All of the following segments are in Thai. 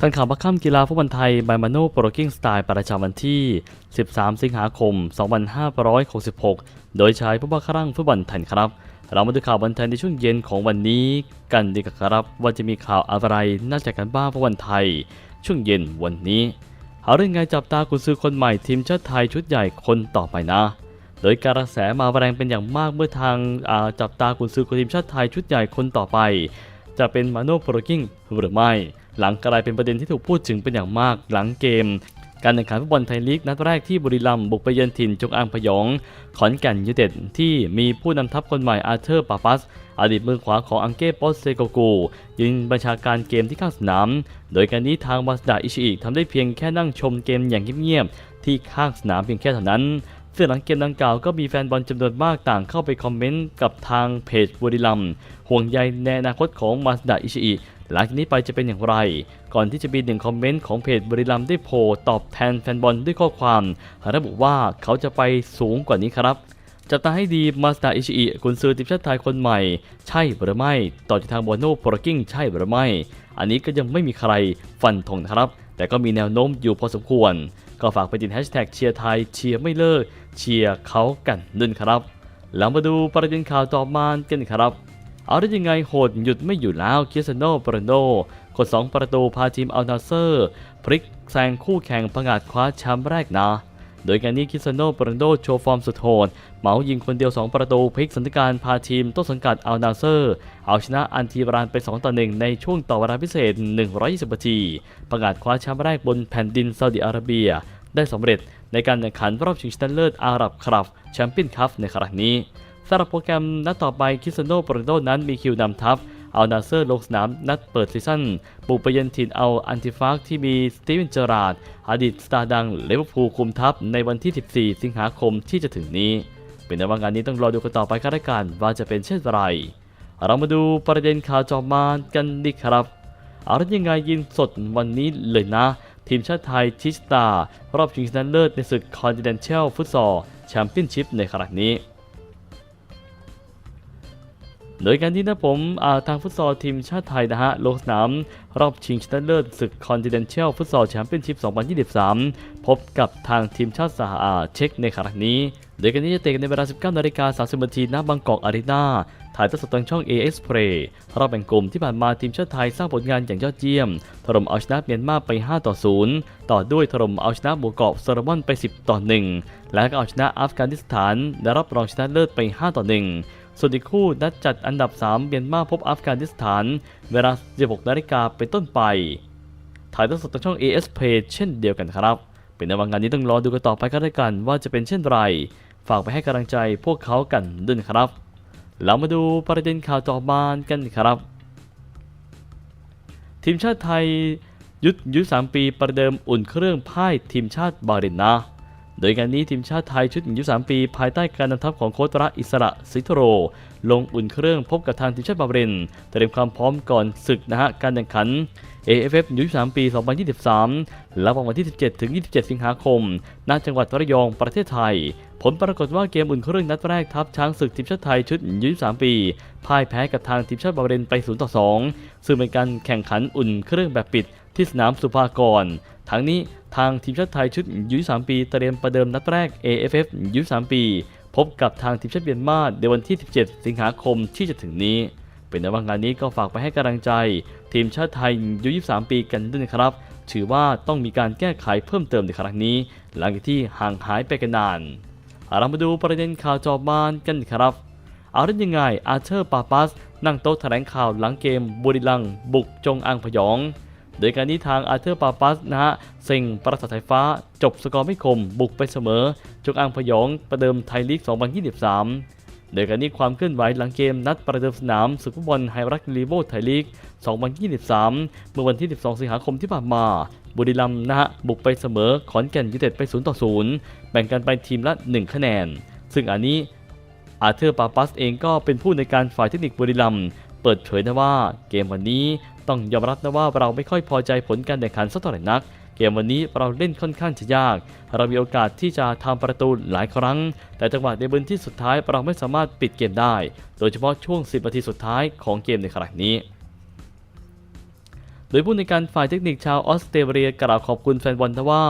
การข่าวบัคคัมกีฬาฟุตบอลไทยบายมาโนโปรกิ้งสไตล์ประจำวันที่ 13 สิงหาคม 2566 โดยใช้ผู้บังคับรังฟุตบอลไทยครับ เรามาดูข่าวบันเทิงในช่วงเย็นของวันนี้กันดีกว่าครับ ว่าจะมีข่าวอะไรน่าจะกันบ้างฟุตบอลไทย ช่วงเย็นวันนี้เอาเรื่องไงจับตากุนซือคนใหม่ทีมชาติไทยชุดใหญ่คนต่อไปนะ โดยการกระแสมาแรงเป็นอย่างมากเมื่อทางาจับตากุนซือของทีมชาติไทยชุดใหญ่คนต่อไป จะเป็นมาโนโปรกิ้งหรือไม่ หลังกลายเป็นประเด็นที่ถูกพูดถึงเป็นอย่างมากหลังเกม การแข่งขันฟุตบอลไทยลีกนัดแรกที่บุรีรัมย์บุกไปเยือนถิ่นจงอางพยอง ขอนแก่นยูเต็ดที่มีผู้นำทัพคนใหม่อาร์เธอร์ปาปัส อดีตมือขวาของอังเก้โปสเซโกกูยืนบัญชาการเกมที่ข้างสนาม โดยการนี้ทางมาสดาอิชิอิทำได้เพียงแค่นั่งชมเกมอย่างเงียบๆที่ข้างสนามเพียงแค่เท่านั้นซึ่งหลังเกมดังกล่าวก็มีแฟนบอลจำนวนมากต่างเข้าไปคอมเมนต์กับทางเพจบุรีรัมย์ห่วงใยในอนาคตของมาสดาอิชิอิ หลังจากนี้ไปจะเป็นอย่างไร ก่อนที่จะมีหนึ่งคอมเมนต์ของเพจบรีรัมได้โพลตอบแทนแฟนบอลด้วยข้อความระบุว่าเขาจะไปสูงกว่านี้ครับจับตาให้ดีมาสตาอิชิอิกุนซือทีมชาติไทยคนใหม่ ใช่หรือไม่ ต่อจากทางโบโนโปรกิ้งใช่หรือไม่ อันนี้ก็ยังไม่มีใครฟันธงนะครับ แต่ก็มีแนวโน้มอยู่พอสมควร ก็ฝากไปติดแฮชแท็กเชียร์ไทยเชียร์ไม่เลิก เชียร์เขากันด้วยครับ แล้วมาดูประเด็นข่าวต่อมากันครับ เอาได้ยังไงโหดหยุดไม่อยู่แล้วคิสโนปรโนกด 2 ประตูพาทีมอัลนาเซอร์ พลิกแซงคู่แข่งผงาดคว้าแชมป์แรกนะ โดยการนี้คิสโนปรโนโชว์ฟอร์มสุดโหดเหมายิงคนเดียว 2 ประตูพลิกสถานการณ์พาทีมต้นสังกัดอัลนาเซอร์ เอาชนะอันทีบรานไป 2 ต่อ 1 ในช่วงต่อเวลาพิเศษ 120นาที ประกาศคว้าแชมป์แรกบนแผ่นดินซาอุดิอาระเบีย ได้สำเร็จในการแข่งขันรอบชิงชนะเลิศอาหรับครับแชมเปี้ยนคัพในครั้งนี้ สำหรับโปรแกรมนัดต่อไปคิสโนโปรโดนั้นมีคิวนำทัพเอานาเซอร์ลงสนามนัดเปิดซีซั่นบุกไปเยือนถิ่นเอาอันติฟากที่มีสตีเวนเจอราดอดีตสตาร์ดังเลเวอร์พูลคุมทัพในวันที่ 14 สิงหาคมที่จะถึงนี้ เป็นในว่างานนี้ต้องรอดูกันต่อไปกันละกันว่าจะเป็นเช่นไร เรามาดูประเด็นข่าวจอมานกันดีครับเอาละยังไงยินสดวันนี้เลยนะ ทีมชาติไทยทิสตารอบชิงชนะเลิศในศึก Continental Futsal Championship ในครั้งนี้ โดยการที่นะผมาทางฟุตซอลทีมชาติไทยนะฮะลงสนามรอบชิงชนะเลิศศึก Continental Futsal Championship 2023 พบกับทางทีมชาติสหอาเช็กในครั้งนี้ โดยการนี้จะเตะกันในเวลา 19นาฬิกา30นาทีณบางกอกอารีนาถ่ายทอดสดทางช่อง AS Play รอบแบ่งกลุ่มที่ผ่านมาทีมชาติไทยสร้างผลงานอย่างยอดเยี่ยม ถล่มเอาชนะเมียนมาไป 5 ต่อ 0 ต่อด้วยถล่มเอาชนะหมู่เกาะโซโลมอนไป 10 ต่อ 1 และก็เอาชนะอัฟกานิสถานและรับรองชนะเลิศไป 5 ต่อ 1 ส่วนอีกคู่นัดจัดอันดับ 3เมียนมาพบอัฟกานิสถาน เวลา 16นาฬิกาเป็นต้นไป ถ่ายทอดสดทางช่อง AS Play เช่นเดียวกันครับ เป็นในวันงานนี้ต้องรอดูกันต่อไปกันด้วยกัน ว่าจะเป็นเช่นไร ฝากไปให้กำลังใจพวกเขากันด้วยครับ เรามาดูประเด็นข่าวต่อมากันครับ ทีมชาติไทยยุดยุดสามปีประเดิมอุ่นเครื่องพ่ายทีมชาติบาเรนนะ โดยการนี้ทีมชาติไทยชุดอายุ3ปี ภายใต้การนำทัพของโค้ชระอิสระสิทโร ลงอุ่นเครื่องพบกับทางทีมชาติบาเรนเตรียมความพร้อมก่อนศึกนะฮะการแข่งขัน AFF อายุ3ปี 2023 และวันที่ 17 ถึง 27 สิงหาคม ณ จังหวัดระยอง ประเทศไทย ผลปรากฏว่าเกมอุ่นเครื่องนัดแรกทัพช้างศึกทีมชาติไทยชุดยุ3ปี พ่ายแพ้กับทางทีมชาติบาเรนไป 0 ต่อ 2 ซึ่งเป็นการแข่งขันอุ่นเครื่องแบบปิดที่สนามสุภากร ทั้งนี้ทางทีมชาติไทยชุดยุ3ปีเตรียมประเดิมนัดแรก AFF ยุ3ปี พบกับทางทีมชาติเมียนมาในวันที่ 17 สิงหาคมที่จะถึงนี้ เป็นในว่างานนี้ก็ฝากไปให้กำลังใจ ทีมชาติไทยยุ23 ปีกันด้วยนะครับ ถือว่าต้องมีการแก้ไขเพิ่มเติมในครั้งนี้ หลังจากที่ห่างหายไปกันนานเรามาดูประเด็นข่าวจอบานกันครับเอาได้ยังไงอาเธอร์ปาปัส นั่งโต๊ะแถลงข่าวหลังเกมบุรีรัมย์บุกจงอังพยอง โดยการนี้ทางอาเธอร์ปาปัสนะฮะเซ็งประสาทไฟฟ้า จบสกอร์ไม่คม บุกไปเสมอจงอังพยองประเดิมไทยลีก 2023 โดยการนี้ความเคลื่อนไหวหลังเกมนัดประเดิมสนามศึกฟุตบอลไฮรักลีโวไทยลีก 2023 เมื่อวันที่ 12 สิงหาคมที่ผ่านมาบุรีรัมย์นะฮะบุกไปเสมอขอนแก่นยูเต็ดไป 0 ต่อ 0 แบ่งกันไปทีมละ 1 คะแนน ซึ่งอันนี้อาร์เธอร์ปาปัสเองก็เป็นผู้ในการฝ่ายเทคนิคบุรีรัมย์ เปิดเผยนะว่าเกมวันนี้ต้องยอมรับนะว่าเราไม่ค่อยพอใจผลการแข่งขันสักเท่าไหร่นัก เกมวันนี้เราเล่นค่อนข้างจะยาก เรามีโอกาสที่จะทำประตูหลายครั้ง แต่จังหวะในบืนที่สุดท้ายเราไม่สามารถปิดเกมได้ โดยเฉพาะช่วง 10นาทีสุดท้ายของเกมในครั้งนี้ ดยผู้ในการฝ่ายเทคนิคชาวออสเตรเลียกล่าวขอบคุณแฟนบอลนะว่า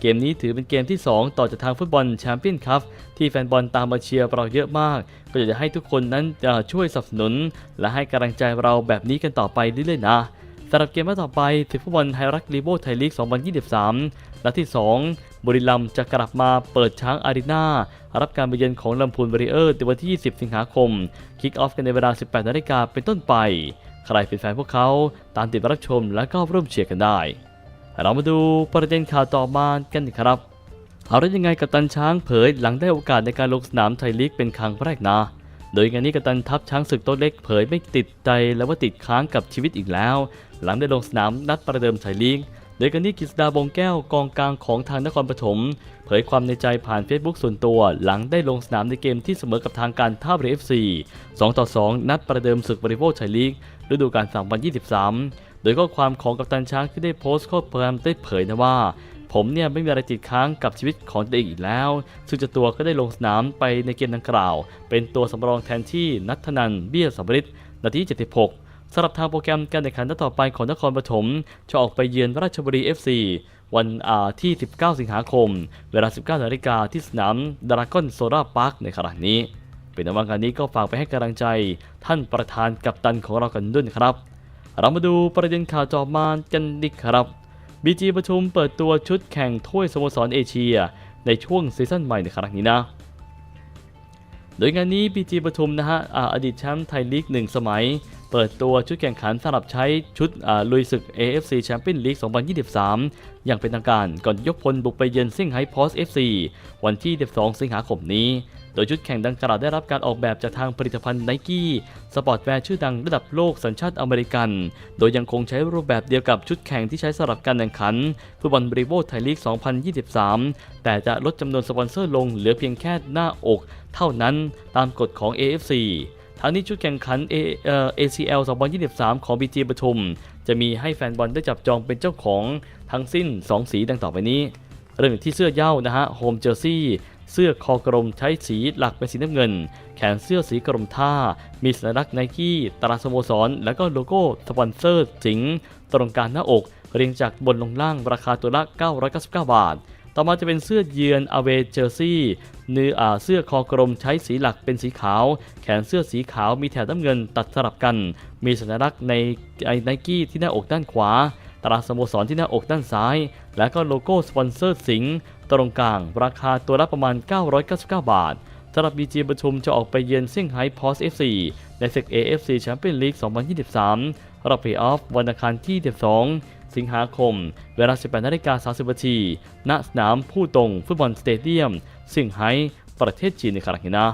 เกมนี้ถือเป็นเกมที่ 2 ต่อจากทางฟุตบอลแชมเปี้ยนคัพที่แฟนบอลตามมาเชียร์เราเยอะมาก ก็อยากจะให้ทุกคนนั้นช่วยสนับสนุน และให้กำลังใจเราแบบนี้กันต่อไปเรื่อยๆนะสำหรับเกมต่อไปถึงฟุตบอลไทยรักลีโบไทยลีก 2023 นัดที่ 2 บุรีรัมย์จะกลับมาเปิดช้างอารีนารับการไปเยือนของลำพูนบริเออร์ในวันที่ 20 สิงหาคม คิกออฟกันในเวลา 18 นาฬิกาเป็นต้นไป ใครเป็นแฟนพวกเขาตามติดรับชมและก็ร่วมเชียร์กันได้ เรามาดูประเด็นข่าวต่อมากันครับเอาได้ยังไงกัปตันช้างเผยหลังได้โอกาสในการลงสนามไทยลีกเป็นครั้งแรกนะ โดยงานนี้กัปตันทัพช้างศึกโต๊ะเล็กเผยไม่ติดใจและว่าติดค้างกับชีวิตอีกแล้ว หลังได้ลงสนามนัดประเดิมไทยลีก โดยกันนี้กฤษดาบงแก้วกองกลางของทางนครปฐมเผยความในใจผ่านเฟซบุ๊กส่วนตัว หลังได้ลงสนามในเกมที่เสมอกับทางการท่าเรือ FC 2ต่อ 2 นัดประเดิมศึกบริโภคไทยลีกฤดูกาล2023 โดยข้อความของกัปตันช้างที่ได้โพสต์ข้อความได้เผยนะว่า ผมเนี่ยไม่มีอะไรติดค้างกับชีวิตของตัวเองอีกแล้ว ซึ่งเจ้าตัวก็ได้ลงสนามไปในเกมดังกล่าว เป็นตัวสำรองแทนที่นัทนันเบี้ยสัมฤทธิ์นาที 76 สำหรับทางโปรแกรมการแข่งขันนัดต่อไปของนครปฐมจะออกไปเยือนราชบุรี FC วันอาที่ 19 สิงหาคม เวลา 19นาฬิกาที่สนามดราก้อนโซราพาร์คในขณะนี้ เป็นนวันการนี้ก็ฝากไปให้กำลังใจ ท่านประธานกัปตันของเรากันด้วยครับ เรามาดูประเด็นข่าวจอมานกันดีครับบีจีประชุมเปิดตัวชุดแข่งถ้วยสโมสรเอเชีย ในช่วงซีซั่นใหม่ในครั้งนี้นะ โดยงานนี้บีจีปทุมนะฮะออดีตแชมป์ไทยลีกหนึ่งสมัย เปิดตัวชุดแข่งขันสำหรับใช้ชุดลุยศึก AFC Champions League 2023 อย่างเป็นทางการก่อนยกพลบุกไปเยือนซี่งไฮ้พอส FC วันที่ 12 สิงหาคมนี้ โดยชุดแข่งดังกล่าวได้รับการออกแบบจากทางผลิตภัณฑ์ไนกี้สปอร์ตแวร์ชื่อดังระดับโลกสัญชาติอเมริกัน โดยยังคงใช้รูปแบบเดียวกับชุดแข่งที่ใช้สำหรับการแข่งขันฟุตบอลบริโวไทยลีก 2023 แต่จะลดจำนวนสปอนเซอร์ลงเหลือเพียงแค่หน้าอก เท่านั้นตามกฎของ AFC ทั้งนี้ชุดแข่งขัน A เอ่อ ACL 2023 ของ BG ปทุม จะมีให้แฟนบอลได้จับจองเป็นเจ้าของทั้งสิ้น 2 สีดังต่อไปนี้เริ่มที่เสื้อเย้านะฮะโฮมเจอร์ซี่เสื้อคอกลมใช้สีหลักเป็นสีน้ำเงิน แขนเสื้อสีกรมท่า มีสัญลักษณ์ไนกี้ตราสโมสร แล้วก็โลโก้สปอนเซอร์สิงตรงกลางหน้าอก เรียงจากบนลงล่างราคาตัวละ 999 บาท ต่อมาจะเป็นเสื้อเยือนอเวเจอร์ซี่เนื้ออาเสื้อคอกลมใช้สีหลักเป็นสีขาว แขนเสื้อสีขาวมีแถบน้ำเงินตัดสลับกัน มีสัญลักษณ์ในไนกี้ที่หน้าอกด้านขวาตราสโมสรที่หน้าอกด้านซ้าย และก็โลโก้สปอนเซอร์สิงห์ตรงกลาง ราคาตัวละประมาณ 999 บาทสำหรับ BG ประชุมจะออกไปเยือนเซี่ยงไฮ้พอส FC ในศึก AFC Champions League 2023 รอบเพลย์ออฟวันอังคารที่ 12 สิงหาคม เวลา 18นาฬิกา30นาทีณสนามผู้ตรงฟุตบอลสเตเดียมเซี่ยงไฮ้ประเทศจีนในครั้งนี้นะ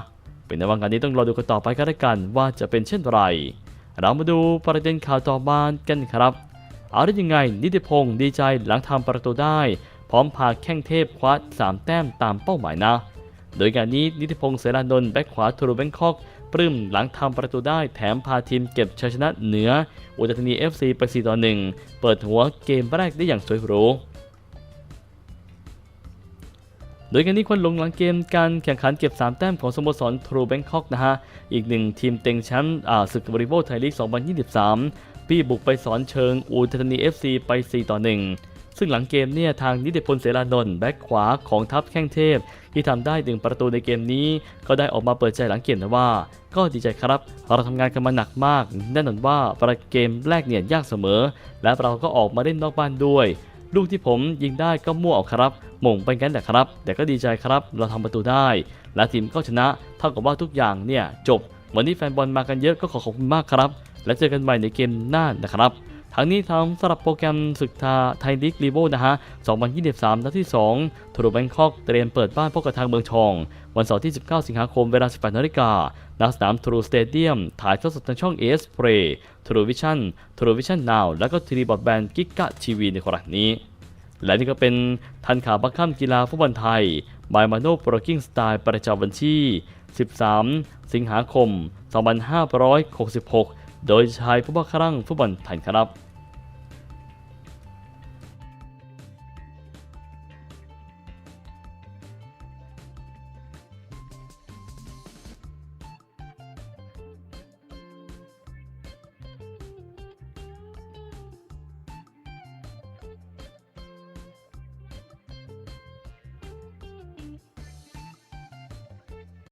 เป็นในวันการนี้ต้องรอดูกันต่อไปกันแล้วกันว่าจะเป็นเช่นไร เรามาดูประเด็นข่าวต่อมากันครับ เอาได้ยังไง นิติพงศ์ดีใจหลังทำประตูได้ พร้อมพาแข้งเทพคว้า3 แต้มตามเป้าหมายนะ โดยการนี้นิติพงศ์เสรานนท์แบ็คขวาทูรูแบงคอก ปลื้มหลังทำประตูได้แถมพาทีมเก็บชัยชนะเหนือ อุตรธานี FC ไป 4 ต่อ 1 เปิดหัวเกมแรกได้อย่างสวยหรูโดยการนี้ควันหลงหลังเกมการแข่งขันเก็บ 3 แต้มของสโมสรทรูแบงคอกนะฮะ อีกหนึ่งทีมเต็งแชมป์ศึกบริโภคไทยลีก 2023 พี่บุกไปสอนเชิงอุตรธานี FC ไป 4 ต่อ 1 ซึ่งหลังเกมเนี่ยทางนิติพลเสรานนท์แบ็คขวาของทัพแข้งเทพ ที่ทำได้หนึ่งประตูในเกมนี้ ก็ได้ออกมาเปิดใจหลังเกมนะว่า ก็ดีใจครับ เราทำงานกันมาหนักมาก แน่นอนว่าประเกมแรกเนี่ยยากเสมอ และเราก็ออกมาเล่นนอกบ้านด้วย ลูกที่ผมยิงได้ก็มั่วเอาครับหม่งไปงั้นแหละครับ แต่ก็ดีใจครับ เราทำประตูได้ และทีมก็ชนะ เท่ากับว่าทุกอย่างเนี่ยจบ วันนี้แฟนบอลมากันเยอะก็ขอขอบคุณมากครับ และเจอกันใหม่ในเกมหน้านะครับ ทั้งนี้ทำสำหรับโปรแกรมศึกทาไทยลีกลีโบนะฮะ 2023 นัดที่ 2ทรูแบงคอกเตรียมเปิดบ้านพบกับทางเมืองทอง วันเสาร์ที่ 19 สิงหาคมเวลา 18นาฬิกาณสนามทรูสเตเดียม ถ่ายทอดสดทางช่อง AS Play ทรูวิชั่นทรูวิชั่นนาวและก็ทีวีบอดแบนกิกะทีวีในครั้งนี้ และนี่ก็เป็นทันข่าวบัคค่ำกีฬาฟุตบอลไทยบายมาโนโปรกิ้งสไตล์ประจำวันที่ 13 สิงหาคม 2566 โดยใช้ผู้บังคับฟุตบอลไทยครับ